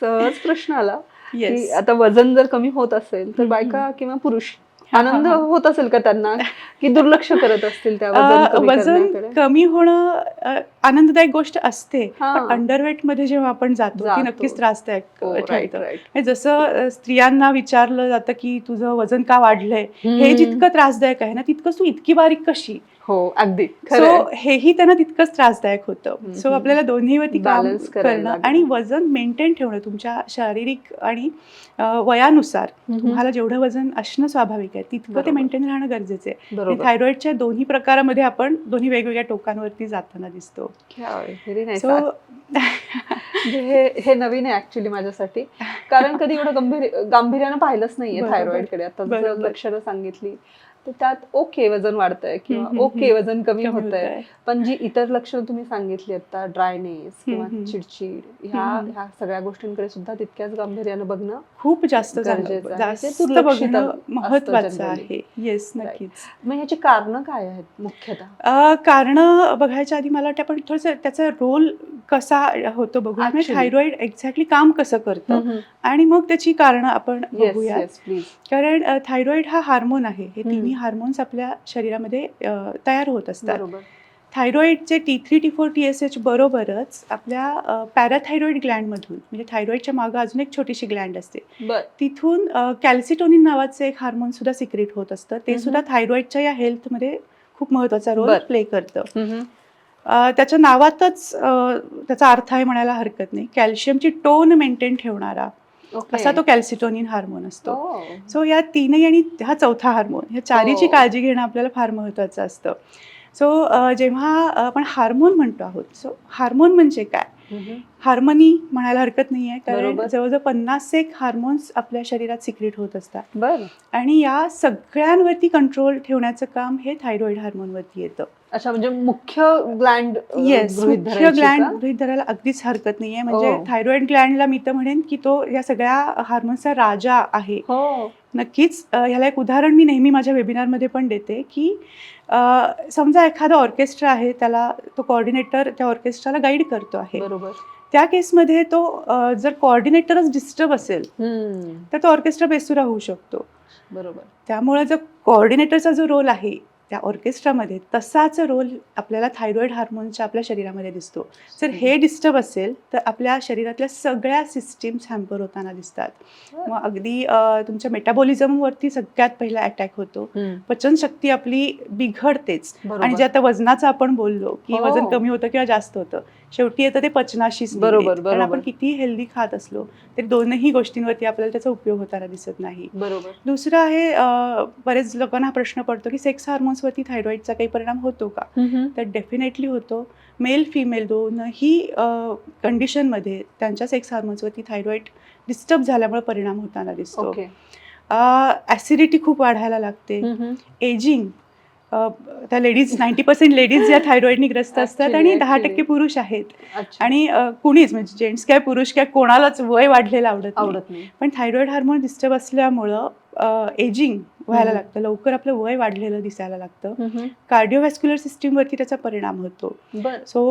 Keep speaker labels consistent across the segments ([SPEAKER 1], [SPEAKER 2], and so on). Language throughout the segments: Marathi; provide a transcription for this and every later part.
[SPEAKER 1] सहज प्रश्न आला की आता वजन जर कमी होत असेल तर. बायका किंवा पुरुष आनंद. होत असेल का त्यांना की दुर्लक्ष करत असतील त्या वजन कमी
[SPEAKER 2] होणं आनंददायक गोष्ट असते अंडरवेटमध्ये जेव्हा आपण जातो ती. नक्कीच त्रासदायक
[SPEAKER 1] हो,
[SPEAKER 2] जसं स्त्रियांना विचारलं जातं की तुझं वजन का वाढलंय हे. जितकं त्रासदायक आहे ना तितकंच तू इतकी बारीक कशी
[SPEAKER 1] हो अगदी
[SPEAKER 2] सो. हेही त्यांना तितकंच त्रासदायक होतं सो. आपल्याला दोन्हीवरती काम
[SPEAKER 1] करायला
[SPEAKER 2] करणं. आणि वजन मेंटेन ठेवणं तुमच्या शारीरिक आणि वयानुसार. तुम्हाला जेवढं वजन असणं स्वाभाविक आहे तितकं ते. मेंटेन राहणं गरजेचं आहे थायरॉइडच्या दोन्ही प्रकारामध्ये आपण दोन्ही वेगवेगळ्या टोकांवरती जाताना दिसतो सो
[SPEAKER 1] म्हणजे हे हे नवीन आहे ऍक्च्युली माझ्यासाठी कारण कधी एवढं गंभीर गांभीर्यानं पाहिलंच नाहीये
[SPEAKER 2] बरोबर.
[SPEAKER 1] थायरॉइडकडे आता. लक्षणं सांगितली तर त्यात ओके वजन वाढतंय किंवा ओके वजन कमी होत आहे
[SPEAKER 2] होतंय.
[SPEAKER 1] पण जी इतर लक्षणं तुम्ही सांगितली आता ड्रायनेस किंवा. चिडचिड ह्या. ह्या सगळ्या गोष्टींकडे सुद्धा तितक्याच गांभीर्यानं बघणं
[SPEAKER 2] खूप जास्त
[SPEAKER 1] गरजेचं
[SPEAKER 2] महत्वाचं. आहे येस
[SPEAKER 1] Right.
[SPEAKER 2] नक्कीच
[SPEAKER 1] मग ह्याची कारणं काय आहेत मुख्यतः
[SPEAKER 2] कारणं बघायच्या आधी मला वाटतं आपण थोडंसं त्याचा रोल कसा होतो बघूया
[SPEAKER 1] Actually.
[SPEAKER 2] थायरॉइड एक्झॅक्टली काम कसं करतं आणि मग त्याची कारणं आपण बघूया कारण थायरॉइड हा हार्मोन आहे. हे. तिन्ही हार्मोन्स आपल्या शरीरामध्ये तयार होत असतात. थायरॉइडचे T three T four T S H बरोबरच आपल्या पॅराथायरॉइड ग्लँडमधून म्हणजे थायरॉइडच्या मागं अजून एक छोटीशी ग्लँड असते. तिथून कॅल्सिटोनिन नावाचं एक हार्मोन सुद्धा सिक्रेट होत असतं. ते. सुद्धा थायरॉइडच्या या हेल्थमध्ये खूप महत्त्वाचा रोल. प्ले करतं. त्याच्या नावातच त्याचा अर्थ आहे म्हणायला हरकत नाही कॅल्शियमची टोन मेंटेन ठेवणारा असा तो कॅल्सिटोनिन हार्मोन असतो
[SPEAKER 1] Oh.
[SPEAKER 2] सो या तीनही आणि हा चौथा हार्मोन ह्या चारीची
[SPEAKER 1] हो.
[SPEAKER 2] काळजी घेणं आपल्याला फार महत्त्वाचं असतं सो जेव्हा आपण हार्मोन म्हणतो आहोत सो हार्मोन म्हणजे काय
[SPEAKER 1] Mhm.
[SPEAKER 2] हार्मनी म्हणायला हरकत नाही आहे कारण. जवळजवळ पन्नास एक हार्मोन्स आपल्या शरीरात सिक्रेट होत असतात
[SPEAKER 1] बर
[SPEAKER 2] आणि या सगळ्यांवरती कंट्रोल ठेवण्याचं काम हे थायरॉइड हार्मोनवरती येतं
[SPEAKER 1] अच्छा म्हणजे मुख्य ग्लँड
[SPEAKER 2] येस मुख्य ग्लँड गृहित धरायला अगदीच हरकत नाहीये. म्हणजे
[SPEAKER 1] हो.
[SPEAKER 2] थायरॉइड ग्लँडला मी तर म्हणेन की तो या सगळ्या हार्मोन्सचा राजा आहे.
[SPEAKER 1] हो.
[SPEAKER 2] नक्कीच ह्याला एक उदाहरण मी नेहमी माझ्या वेबिनारमध्ये पण देते की समजा एखादा ऑर्केस्ट्रा आहे त्याला तो कॉर्डिनेटर त्या ऑर्केस्ट्राला गाईड करतो आहे.
[SPEAKER 1] बरोबर.
[SPEAKER 2] त्या केसमध्ये तो जर कॉर्डिनेटरच डिस्टर्ब असेल. तर तो ऑर्केस्ट्रा बेसुरा होऊ शकतो.
[SPEAKER 1] बरोबर.
[SPEAKER 2] त्यामुळे जो कॉर्डिनेटरचा जो रोल आहे त्या ऑर्केस्ट्रामध्ये तसाच रोल आपल्याला थायरॉइड हार्मोनच्या आपल्या शरीरामध्ये दिसतो जर हे डिस्टर्ब असेल तर आपल्या शरीरातल्या सगळ्या सिस्टीम्स हॅम्पर होताना दिसतात मग अगदी तुमच्या मेटाबॉलिझमवरती सगळ्यात पहिला अटॅक होतो. पचनशक्ती आपली बिघडतेच. आणि जे आता वजनाचं आपण बोललो की
[SPEAKER 1] हो.
[SPEAKER 2] वजन कमी होतं किंवा जास्त होतं शेवटी येतं ते पचनाशीच.
[SPEAKER 1] बरोबर.
[SPEAKER 2] आपण किती हेल्दी खात असलो तरी दोनही गोष्टींवरती आपल्याला त्याचा उपयोग होताना दिसत नाही.
[SPEAKER 1] बरोबर.
[SPEAKER 2] दुसरं आहे बरेच लोकांना हा प्रश्न पडतो की सेक्स हार्मोन्सवरती थायरॉइडचा काही परिणाम होतो का? तर डेफिनेटली होतो. मेल फिमेल दोनही कंडिशनमध्ये त्यांच्या सेक्स हार्मोन्सवरती थायरॉइड डिस्टर्ब झाल्यामुळे परिणाम होताना दिसतो.
[SPEAKER 1] ओके
[SPEAKER 2] ॲसिडिटी खूप वाढायला लागते. एजिंग त्या लेडीज नाईन्टी पर्सेंट लेडीज या थायरॉइडनी ग्रस्त असतात आणि दहा. टक्के पुरुष आहेत. आणि कुणीच म्हणजे जेंट्स काय पुरुष काय कोणालाच वय वाढलेलं आवडत
[SPEAKER 1] आवडत नाही.
[SPEAKER 2] पण थायरॉइड हार्मोन डिस्टर्ब असल्यामुळं एजिंग व्हायला. लागतं लवकर आपलं वय वाढलेलं दिसायला लागतं. कार्डिओव्हॅस्क्युलर सिस्टीमवरती त्याचा परिणाम होतो सो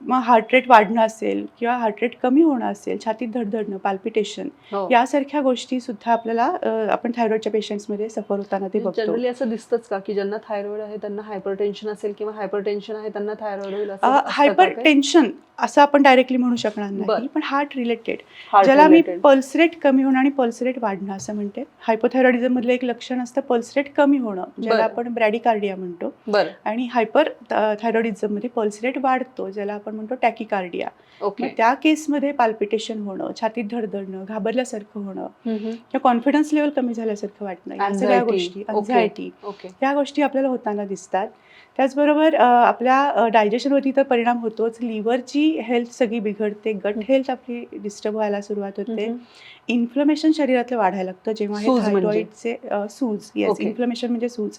[SPEAKER 2] मग हार्ट रेट वाढणं असेल किंवा हार्ट रेट कमी होणं असेल छातीत धडधडणं पाल्पिटेशन
[SPEAKER 1] हो
[SPEAKER 2] यासारख्या गोष्टी सुद्धा आपल्याला आपण थायरॉइडच्या पेशंट्समध्ये सफर होताना ते बघतो
[SPEAKER 1] जनरली असं दिसतंच का की ज्यांना थायरॉइड आहे त्यांना हायपरटेन्शन असेल किंवा हायपरटेन्शन आहे त्यांना थायरॉइड होईल
[SPEAKER 2] हायपर? टेन्शन असं आपण डायरेक्टली म्हणू शकणार नाही. पण हार्ट रिलेटेड ज्याला मी. पल्स रेट कमी होणं आणि पल्स रेट वाढणं असं म्हणते हायपोथायरॉइडिझम मधलं एक लक्षण असतं पल्स रेट कमी होणं ज्याला. आपण ब्रॅडिकार्डिया म्हणतो आणि हायपर थायरॉइडिझममध्ये पल्स रेट वाढतो ज्याला आपण म्हणतो टॅकिकार्डिया त्या केसमध्ये पाल्पिटेशन होणं छातीत धडधडणं घाबरल्यासारखं होणं. किंवा कॉन्फिडन्स लेवल कमी झाल्यासारखं वाटणं या सगळ्या. गोष्टी. अँझायटी या गोष्टी आपल्याला होताना दिसतात त्याचबरोबर आपल्या डायजेशनवरती तर परिणाम होतोच. लिव्हरची हेल्थ सगळी बिघडते. गट हेल्थ आपली डिस्टर्ब व्हायला सुरुवात होते. इन्फ्लमेशन शरीरातलं वाढायला लागतं. जेव्हा हे
[SPEAKER 1] सूज म्हणजे?
[SPEAKER 2] थायरॉइडचे सूज. Yes
[SPEAKER 1] Okay.
[SPEAKER 2] इन्फ्लमेशन म्हणजे सूज.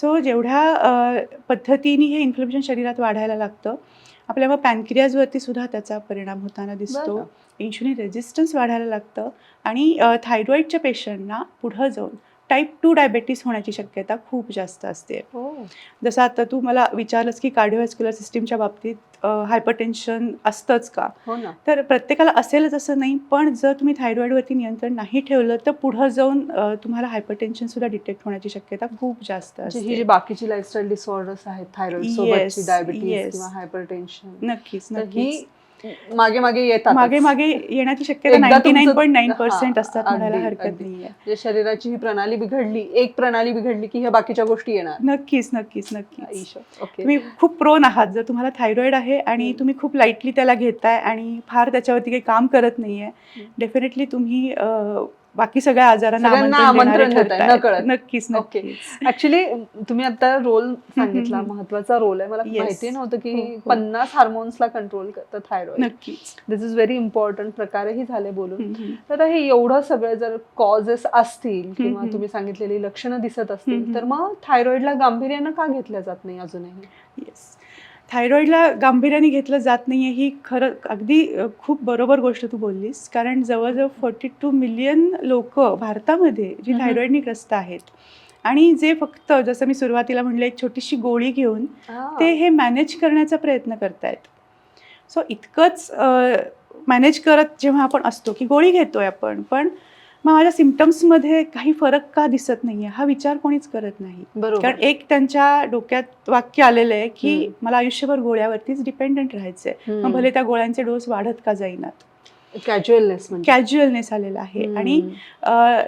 [SPEAKER 2] सो जेवढ्या पद्धतीने हे इन्फ्लमेशन शरीरात वाढायला लागतं आपल्या मग पॅनक्रियाजवरती सुद्धा त्याचा परिणाम होताना दिसतो. इन्शुलिन रेजिस्टन्स वाढायला लागतं. आणि थायरॉइडच्या पेशंटना पुढं जाऊन टाईप टू डायबेटीस होण्याची शक्यता खूप जास्त असते.
[SPEAKER 1] हो.
[SPEAKER 2] जसं आता तू मला विचारलंस की कार्डिओव्हॅस्क्युलर सिस्टीमच्या बाबतीत हायपरटेन्शन असतंच का?
[SPEAKER 1] हो ना.
[SPEAKER 2] तर प्रत्येकाला असेलच असं नाही पण जर तुम्ही थायरॉइडवरती नियंत्रण नाही ठेवलं तर पुढं जाऊन तुम्हाला हायपरटेन्शन सुद्धा डिटेक्ट होण्याची शक्यता खूप जास्त
[SPEAKER 1] म्हणजे ही
[SPEAKER 2] असते.
[SPEAKER 1] जी बाकीची लाईफस्टाईल डिसऑर्डर्स आहेत थायरॉइड
[SPEAKER 2] Yes,
[SPEAKER 1] सोबतची डायबिटीज
[SPEAKER 2] yes.
[SPEAKER 1] किंवा हायपरटेन्शन
[SPEAKER 2] नक्कीच
[SPEAKER 1] ही
[SPEAKER 2] नक्कीच.
[SPEAKER 1] मागे मागे येतात
[SPEAKER 2] मागे मागे येण्याची शक्यता ninety nine point nine percent असतात म्हणायला हरकत. नाहीये
[SPEAKER 1] म्हणजे शरीराची ही प्रणाली बिघडली एक प्रणाली बिघडली की ह्या बाकीच्या गोष्टी येणार
[SPEAKER 2] नक्कीच नक्कीच नक्कीच तुम्ही खूप प्रोन आहात जर तुम्हाला थायरॉइड आहे आणि. तुम्ही खूप लाईटली त्याला घेताय आणि फार त्याच्यावरती काही काम करत नाहीये. डेफिनेटली तुम्ही बाकी सगळ्या आजारांना आमंत्रण
[SPEAKER 1] देताय.
[SPEAKER 2] नक्कीच. नक्कीच
[SPEAKER 1] ऍक्च्युली तुम्ही आता रोल सांगितला. महत्त्वाचा रोल आहे मला. माहिती नव्हतं की
[SPEAKER 2] हो, हो.
[SPEAKER 1] पन्नास हार्मोन्सला कंट्रोल करतं थायरॉइड
[SPEAKER 2] नक्कीच
[SPEAKER 1] दिस इज व्हेरी इम्पॉर्टंट प्रकारही झाले बोलून. तर हे एवढं सगळं जर कॉजेस असतील किंवा. तुम्ही सांगितलेली लक्षणं दिसत असतील. तर मग थायरॉइडला गांभीर्यानं का घेतल्या जात नाही अजूनही
[SPEAKER 2] येस थायरॉइडला गांभीर्याने घेतलं जात नाहीये ही खरं अगदी खूप बरोबर गोष्ट तू बोललीस. कारण जवळजवळ फोर्टी टू मिलियन लोक भारतामध्ये जी
[SPEAKER 1] हम्म.
[SPEAKER 2] थायरॉइडनी ग्रस्त आहेत. आणि जे फक्त जसं मी सुरुवातीला म्हणलं एक छोटीशी गोळी घेऊन ते हे मॅनेज करण्याचा प्रयत्न करतायत. सो इतकंच मॅनेज करत जेव्हा आपण असतो की गोळी घेतोय आपण पण मग माझ्या सिमटम्समध्ये काही फरक का दिसत नाहीये? हा विचार कोणीच करत नाही.
[SPEAKER 1] बरोबर.
[SPEAKER 2] कारण एक त्यांच्या डोक्यात वाक्य आलेलं आहे की. मला आयुष्यभर गोळ्यावरतीच डिपेंडंट राहायचंय. मग भले त्या गोळ्यांचे डोस वाढत का जाईनात.
[SPEAKER 1] कॅज्युअलनेस
[SPEAKER 2] कॅज्युअलनेस आलेला आहे. आणि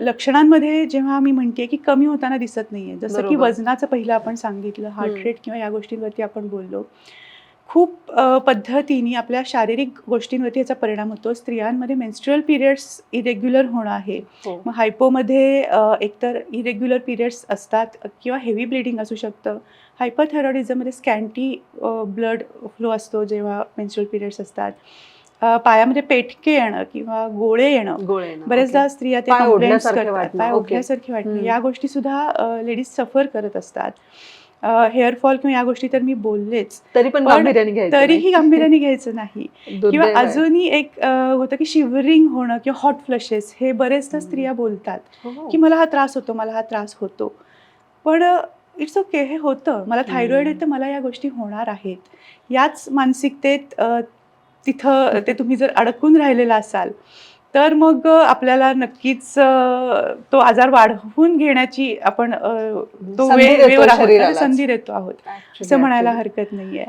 [SPEAKER 2] लक्षणांमध्ये जेव्हा मी म्हणते की कमी होताना दिसत नाहीये. जसं की. वजनाचं पहिलं आपण सांगितलं हार्ट. रेट किंवा या गोष्टींवरती आपण बोललो. खूप पद्धतीने आपल्या शारीरिक गोष्टींवरती याचा परिणाम होतो. स्त्रियांमध्ये मेन्स्ट्रुअल पिरियड्स इरेग्युलर होणं आहे.
[SPEAKER 1] हो.
[SPEAKER 2] मग हायपोमध्ये एकतर इरेग्युलर पिरियड्स असतात किंवा हेवी ब्लिडिंग असू शकतं. हायपरथायरॉइडिझममध्ये स्कॅन्टी ब्लड फ्लो असतो जेव्हा मेन्स्ट्रुअल पिरियड्स असतात. पायामध्ये पेटके येणं किंवा गोळे येणं.
[SPEAKER 1] गोळे
[SPEAKER 2] बरेचदा. स्त्रिया ते
[SPEAKER 1] ओढल्यासारखे
[SPEAKER 2] करतात. पाय. ओढल्यासारखे वाटणं. या गोष्टी सुद्धा लेडीज सफर करत असतात. हेअरफॉल किंवा या गोष्टी तर मी बोललेच
[SPEAKER 1] तरी पण
[SPEAKER 2] तरीही गांभीर्याने घ्यायचं नाही. किंवा. अजूनही एक होतं की शिवरिंग होणं किंवा हॉट फ्लशेस हे बरेचदा. स्त्रिया बोलतात
[SPEAKER 1] हो, हो.
[SPEAKER 2] की मला हा त्रास होतो मला हा त्रास होतो पण इट्स ओके हे होतं मला थायरॉइड आहे तर मला या गोष्टी होणार आहेत याच मानसिकतेत तिथं ते तुम्ही जर अडकून राहिलेला असाल तर मग आपल्याला नक्कीच तो आजार वाढवून घेण्याची आपण तो
[SPEAKER 1] संधी
[SPEAKER 2] वे
[SPEAKER 1] देतो
[SPEAKER 2] वेवर आहोत
[SPEAKER 1] शरीरालाच.
[SPEAKER 2] संधी देतो आहोत असं म्हणायला. हरकत नाहीये